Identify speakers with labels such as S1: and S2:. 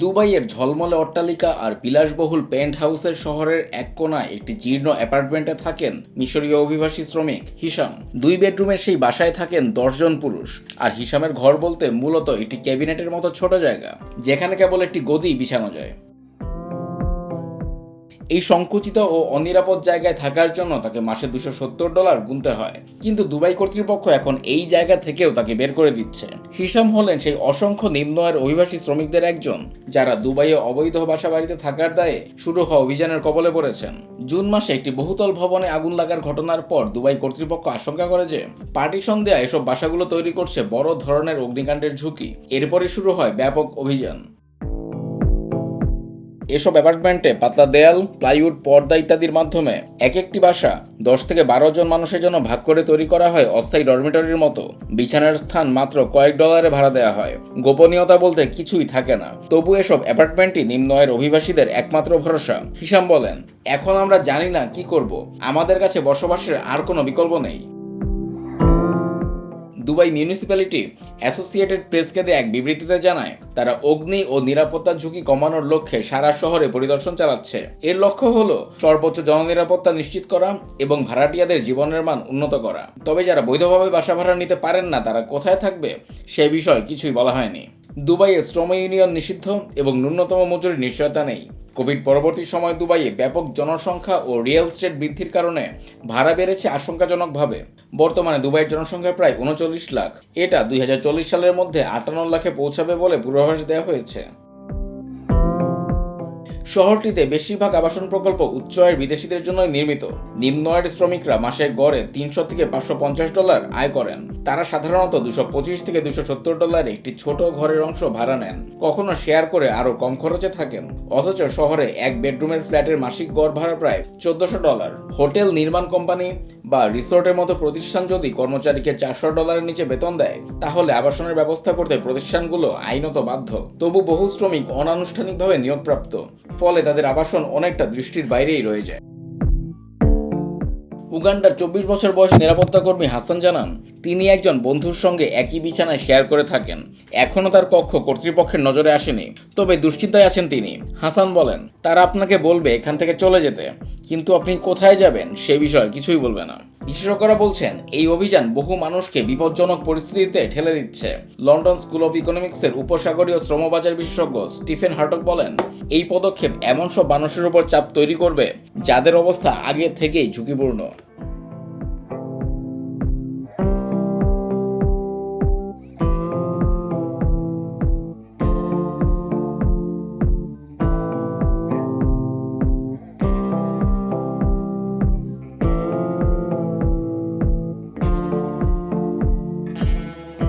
S1: দুবাইয়ের ঝলমলে অট্টালিকা আর বিলাসবহুল পেন্ট হাউসের শহরের এক কোনায় একটি জীর্ণ অ্যাপার্টমেন্টে থাকেন মিশরীয় অভিবাসী শ্রমিক হিসাম দুই বেডরুমের সেই বাসায় থাকেন দশজন পুরুষ। আর হিসামের ঘর বলতে মূলত একটি ক্যাবিনেটের মতো ছোট জায়গা, যেখানে কেবল একটি গদি বিছানো যায়। এই সংকুচিত ও অনিরাপদ জায়গায় থাকার জন্য তাকে মাসে দুশো সত্তর ডলার গুনতে হয়। কিন্তু দুবাই কর্তৃপক্ষ এখন এই জায়গা থেকেও তাকে বের করে দিচ্ছে। হিসাম হলেন সেই অসংখ্য নিম্ন আয়ের অভিবাসী শ্রমিকদের একজন, যারা দুবাইয়ে অবৈধ বাসা বাড়িতে থাকার দায়ে শুরু হওয়া অভিযানের কবলে পড়েছেন। জুন মাসে একটি বহুতল ভবনে আগুন লাগার ঘটনার পর দুবাই কর্তৃপক্ষ আশঙ্কা করে যে পার্টিশন দেয়া এসব বাসাগুলো তৈরি করছে বড় ধরনের অগ্নিকাণ্ডের ঝুঁকি। এরপরই শুরু হয় ব্যাপক অভিযান। এসব অ্যাপার্টমেন্টে পাতলা দেয়াল, প্লাইউড, পর্দা ইত্যাদির মাধ্যমে এক একটি বাসা দশ থেকে বারো জন মানুষের জন্য ভাগ করে তৈরি করা হয় অস্থায়ী ডরমিটরির মতো। বিছানার স্থান মাত্র কয়েক ডলারে ভাড়া দেওয়া হয়। গোপনীয়তা বলতে কিছুই থাকে না। তবু এসব অ্যাপার্টমেন্টই নিম্ন আয়ের অভিবাসীদের একমাত্র ভরসা। হিসাম বলেন, এখন আমরা জানি না কি করব। আমাদের কাছে বসবাসের আর কোনো বিকল্প নেই। দুবাই মিউনিসিপ্যালিটি অ্যাসোসিয়েটেড প্রেসকে দিয়ে এক বিবৃতিতে জানায়, তারা অগ্নি ও নিরাপত্তা ঝুঁকি কমানোর লক্ষ্যে সারা শহরে পরিদর্শন চালাচ্ছে। এর লক্ষ্য হলো সর্বোচ্চ জননিরাপত্তা নিশ্চিত করা এবং ভাড়াটিয়াদের জীবনের মান উন্নত করা। তবে যারা বৈধভাবে বাসা ভাড়া নিতে পারেন না, তারা কোথায় থাকবে সে বিষয়ে কিছুই বলা হয়নি। দুবাইয়ে শ্রম ইউনিয়ন নিষিদ্ধ এবং ন্যূনতম মজুরি নিশ্চয়তা নেই। কোভিড পরবর্তী সময় দুবাইয়ে ব্যাপক জনসংখ্যা ও রিয়েল স্টেট বৃদ্ধির কারণে ভাড়া বেড়েছে আশঙ্কাজনকভাবে। বর্তমানে দুবাইয়ের জনসংখ্যা প্রায় উনচল্লিশ লাখ। এটা দুই হাজার চল্লিশ সালের মধ্যে আটান্ন লাখে পৌঁছাবে বলে পূর্বাভাস দেওয়া হয়েছে। শহরটিতে বেশিরভাগ আবাসন প্রকল্প উচ্চ আয়ের বিদেশিদের জন্য নির্মিত। নিম্ন আয়ের শ্রমিকরা মাসে গড়ে তিনশো থেকে পাঁচশো পঞ্চাশ ডলার আয় করেন। তারা সাধারণত দুশো পঁচিশ থেকে দুশো সত্তর ডলারে একটি ছোট ঘরের অংশ ভাড়া নেন। কখনো শেয়ার করে আরও কম খরচে থাকেন। অথচ শহরে এক বেডরুমের ফ্ল্যাটের মাসিক গড় ভাড়া প্রায় চোদ্দশো ডলার। হোটেল নির্মাণ কোম্পানি বা রিসোর্টের মতো প্রতিষ্ঠান যদি কর্মচারীকে চারশো ডলারের নিচে বেতন দেয়, তাহলে আবাসনের ব্যবস্থা করতে প্রতিষ্ঠানগুলো আইনত বাধ্য। তবু বহু শ্রমিক অনানুষ্ঠানিকভাবে নিয়োগপ্রাপ্ত। ফলে তাদের আবাসন অনেকটা দৃষ্টির বাইরেই রয়ে যায়। উগান্ডার চব্বিশ বছর বয়স নিরাপত্তা কর্মী হাসান জানান, তিনি একজন বন্ধুর সঙ্গে একই বিছানায় শেয়ার করে থাকেন। এখনও তার কক্ষ কর্তৃপক্ষের নজরে আসেনি, তবে দুশ্চিন্তায় আছেন তিনি। হাসান বলেন, তারা আপনাকে বলবে এখান থেকে চলে যেতে, কিন্তু আপনি কোথায় যাবেন সে বিষয়ে কিছুই বলবে না। বিশেষজ্ঞরা বলছেন, এই অভিযান বহু মানুষকে বিপজ্জনক পরিস্থিতিতে ঠেলে দিচ্ছে। লন্ডন স্কুল অফ ইকোনমিক্সের উপসাগরীয় শ্রমবাজার বিশেষজ্ঞ স্টিফেন হার্টক বলেন, এই পদক্ষেপ এমন সব মানুষের উপর চাপ তৈরি করবে, যাদের অবস্থা আগে থেকেই ঝুঁকিপূর্ণ।